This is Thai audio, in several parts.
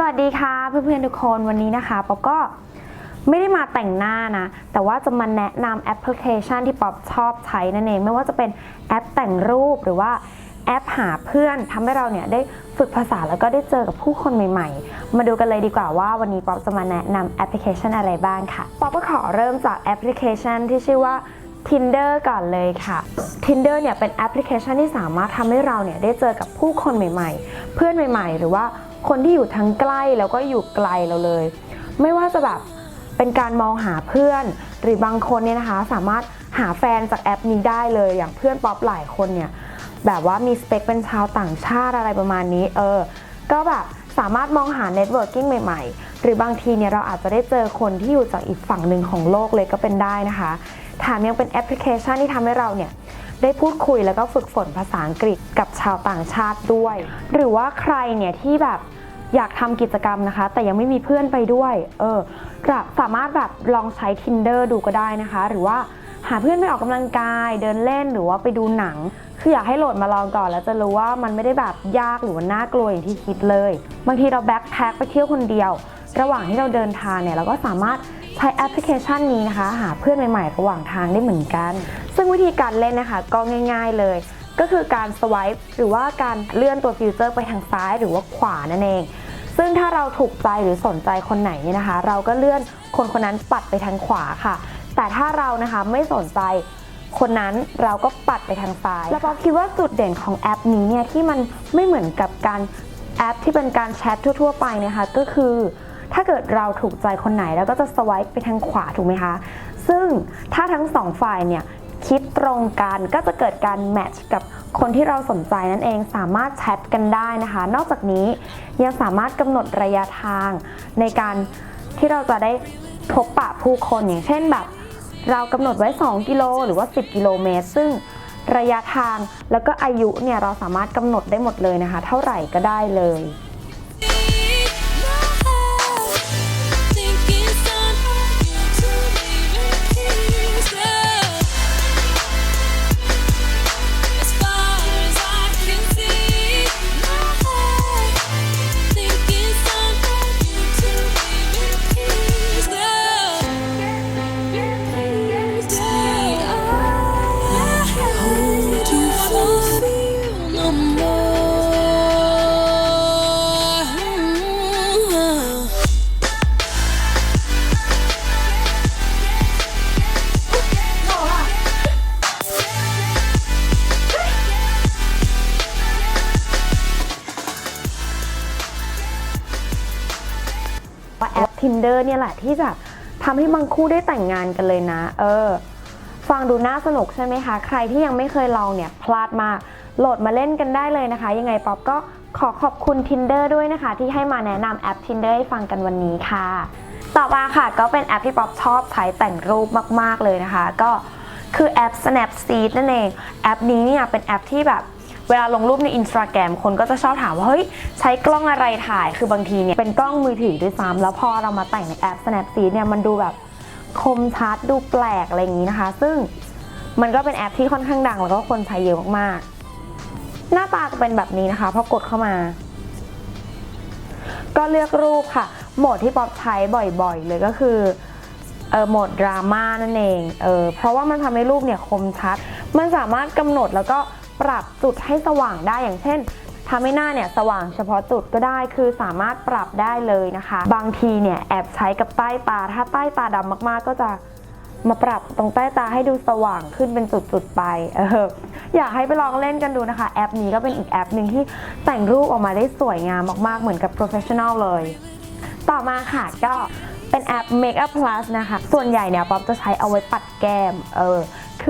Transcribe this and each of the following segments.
สวัสดีค่ะเพื่อนๆทุกคนวันนี้นะคะป๊อปก็ไม่ได้มาแต่งหน้านะ แต่ว่าจะมาแนะนำแอปพลิเคชันที่ป๊อปชอบใช้นั่นเอง ไม่ว่าจะเป็นแอปแต่งรูปหรือว่าแอปหาเพื่อนทำให้เราเนี่ยได้ฝึกภาษาแล้วก็ได้เจอกับผู้คนใหม่ๆ มาดูกันเลยดีกว่าว่าวันนี้ป๊อปจะมาแนะนำแอปพลิเคชันอะไรบ้างค่ะป๊อปก็ขอเริ่มจากแอปพลิเคชันที่ชื่อว่า Tinder ก่อนเลยค่ะ Tinder เนี่ยเป็นแอปพลิเคชันที่สามารถทำให้เราเนี่ยได้เจอกับผู้คนใหม่ ๆ เพื่อนใหม่ ๆ หรือว่า คนที่อยู่ทั้งใกล้แล้วก็อยู่ไกลเราเลย ไม่ว่าจะแบบเป็นการมองหาเพื่อน หรือบางคนเนี่ยนะคะ สามารถหาแฟนจากแอปนี้ได้เลยอย่างเพื่อนป๊อปหลายคนเนี่ยแบบว่ามีสเปคเป็นชาวต่างชาติอะไรประมาณนี้ เออ ก็แบบสามารถมองหาเน็ตเวิร์กิ่งใหม่ๆ หรือบางทีเนี่ยเราอาจจะได้เจอคนที่อยู่จากอีกฝั่งหนึ่งของโลกเลยก็เป็นได้นะคะแถมยังเป็นแอปพลิเคชันที่ทำให้เราเนี่ยได้พูดคุยแล้วก็ฝึกฝนภาษาอังกฤษกับชาวต่างชาติด้วย หรือว่าใครเนี่ยที่แบบ อยากทำกิจกรรมนะคะ แต่ยังไม่มีเพื่อนไปด้วย เออสามารถแบบลองใช้ Tinder ดูก็ได้นะคะ หรือว่าหาเพื่อนไปออกกำลังกาย เดินเล่นหรือว่าไปดูหนัง คืออยากให้โหลดมาลองก่อน แล้วจะรู้ว่ามันไม่ได้แบบยากหรือว่าน่ากลัวอย่างที่คิดเลย บางทีเราแบ็คแพ็คไปเที่ยวคนเดียว ระหว่างที่เราเดินทางเนี่ยเราก็สามารถใช้แอปพลิเคชันนี้นะคะ หาเพื่อนใหม่ๆ ระหว่างทางได้เหมือนกัน ซึ่งวิธีการเล่นนะคะ ก็ง่าย ๆเลย ก็คือการสว i p e หรือว่าการเลื่อนตัวฟิลเตอร์ไปทางซ้ายหรือว่าขวานั่นเอง ซึ่งถ้าเราถูกใจหรือสนใจคนไหนเนี่ยนะคะ เราก็เลื่อนคนคนนั้นปัดไปทางขวาค่ะ แต่ถ้าเรานะคะไม่สนใจคนนั้นเราก็ปัดไปทางซ้าย แล้วป๊อคิดว่าจุดเด่นของแอปนี้เนี่ยที่มันไม่เหมือนกับการแอปที่เป็นการแชททั่ว ๆ ไปนะคะก็คือถ้าเกิดเราถูกใจคนไหนแล้วก็จะสว i p e ไปทางขวาถูกไหมคะ ซึ่งถ้าทั้งสองฝ่ายเนี่ย คิดตรงกันก็จะเกิดการแมทช์กับคนที่เราสนใจนั่นเองสามารถแชทกันได้นะคะ นอกจากนี้ยังสามารถกำหนดระยะทางในการที่เราจะได้พบปะผู้คนอย่างเช่นแบบ เรากำหนดไว้ 2 กิโลหรือว่า 10 กิโลเมตร ซึ่งระยะทางแล้วก็อายุเนี่ยเราสามารถกำหนดได้หมดเลยนะคะ เท่าไหร่ก็ได้เลย Tinder เนี่ยแหละที่จะทำให้บางคู่ได้แต่งงานกันเลยนะ เออ ฟังดูน่าสนุกใช่ไหมคะ ใครที่ยังไม่เคยลองเนี่ยพลาดมาก โหลดมาเล่นกันได้เลยนะคะ ยังไงป๊อปก็ขอขอบคุณ Tinder ด้วยนะคะ ที่ให้มาแนะนำแอป Tinder ให้ฟังกันวันนี้ค่ะ ต่อมาค่ะก็เป็นแอปที่ป๊อปชอบใช้แต่งรูปมาก ๆเลยนะคะ ก็คือแอป Snapseed นั่นเอง แอปนี้เนี่ยเป็นแอปที่แบบ เวลาลงรูปในอินสตาแกรมคนก็จะชอบถามว่าเฮ้ยใช้กล้องอะไรถ่ายคือบางทีเนี่ยเป็นกล้องมือถือด้วยซ้ำแล้วพอเรามาแต่งในแอป Snapseed เนี่ยมันดูแบบคมชัดดูแปลกอะไรอย่างนี้นะคะ ซึ่งมันก็เป็นแอปที่ค่อนข้างดังแล้วก็คนใช้เยอะมากๆ หน้าตาจะเป็นแบบนี้นะคะพอกดเข้ามา ก็เลือกรูปค่ะ โหมดที่ป๊อปใช้บ่อยๆ เลยก็คือเออโหมดดราม่านั่นเองเออเพราะว่ามันทำให้รูปเนี่ยคมชัด มันสามารถกำหนดแล้วก็ ปรับจุดให้สว่างได้อย่างเช่นทำให้หน้าเนี่ยสว่างเฉพาะจุดก็ได้คือสามารถปรับได้เลยนะคะ บางทีเนี่ยแอบใช้กับใต้ตา ถ้าใต้ตาดำมากๆ ก็จะมาปรับตรงใต้ตาให้ดูสว่างขึ้นเป็นจุดๆไปเอออยากให้ไปลองเล่นกันดูนะคะ แอปนี้ก็เป็นอีกแอปหนึ่งที่แต่งรูปออกมาได้สวยงามมากๆเหมือนกับ professional เลย ต่อมาค่ะก็เป็นแอป Makeup Plus นะคะ ส่วนใหญ่เนี่ยป๊อปจะใช้เอาไว้ปัดแก้ม เออ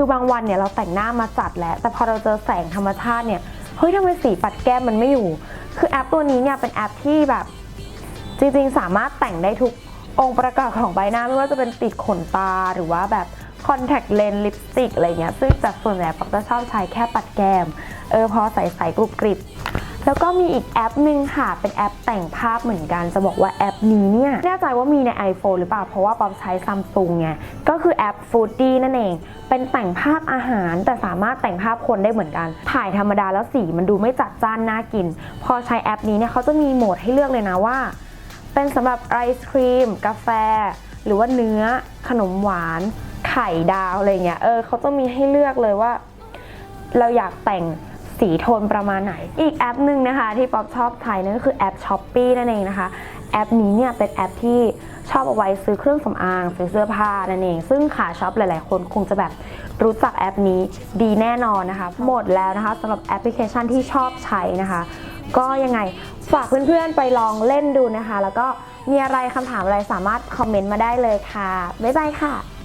คือบางวันเนี่ยเราแต่งหน้ามาจัดแล้ว แต่พอเราเจอแสงธรรมชาติเนี่ยเฮ้ยทำไมสีปัดแก้มมันไม่อยู่ คือแอปตัวนี้เนี่ยเป็นแอปที่แบบ จริงๆ สามารถแต่งได้ทุกองค์ประกอบของใบหน้าไม่ว่าจะเป็นติดขนตาหรือว่าแบบคอนแทคเลนส์ลิปสติกอะไรเงี้ยซึ่งจากส่วนใหญ่ป๊อปจะชอบใช้แค่ปัดแก้ม เออพอใส่ใสกรุบกริบ แล้วก็มีอีกแอปหนึ่งค่ะ เป็นแอปแต่งภาพเหมือนกัน จะบอกว่าแอปนี้เนี่ยแน่ใจว่ามีใน iPhone หรือเปล่า เพราะว่าป๊อปใช้ซัมซุงไง ก็คือแอป Foodie นั่นเอง เป็นแต่งภาพอาหาร แต่สามารถแต่งภาพคนได้เหมือนกัน ถ่ายธรรมดาแล้วสีมันดูไม่จัดจ้านน่ากิน พอใช้แอปนี้เนี่ยเขาจะมีโหมดให้เลือกเลยนะว่า เป็นสำหรับไอศครีม กาแฟ หรือว่าเนื้อ ขนมหวาน ไข่ดาวอะไรเงี้ย เออเขาจะมีให้เลือกเลยว่า เราอยากแต่ง สีโทนประมาณไหน อีกแอปหนึ่งนะคะ ที่ป๊อปชอบใช้นั่นก็คือแอป s h อ p e e นั่นเองนะคะ แอปนี้เนี่ยเป็นแอปที่ชอบเอาไว้ซื้อเครื่องสำอางซื้อเสื้อผ้านั่นเอง ซึ่งขาช็อปหลาย ๆ คนคงจะแบบรู้จักแอปนี้ดีแน่นอนนะคะ หมดแล้วนะคะสำหรับแอปพลิเคชันที่ชอบใช้นะคะ ก็ยังไงฝากเพื่อน ๆ ไปลองเล่นดูนะคะ แล้วก็มีอะไรคำถามอะไรสามารถคอมเมนต์มาได้เลยค่ะ บ๊ายบายค่ะ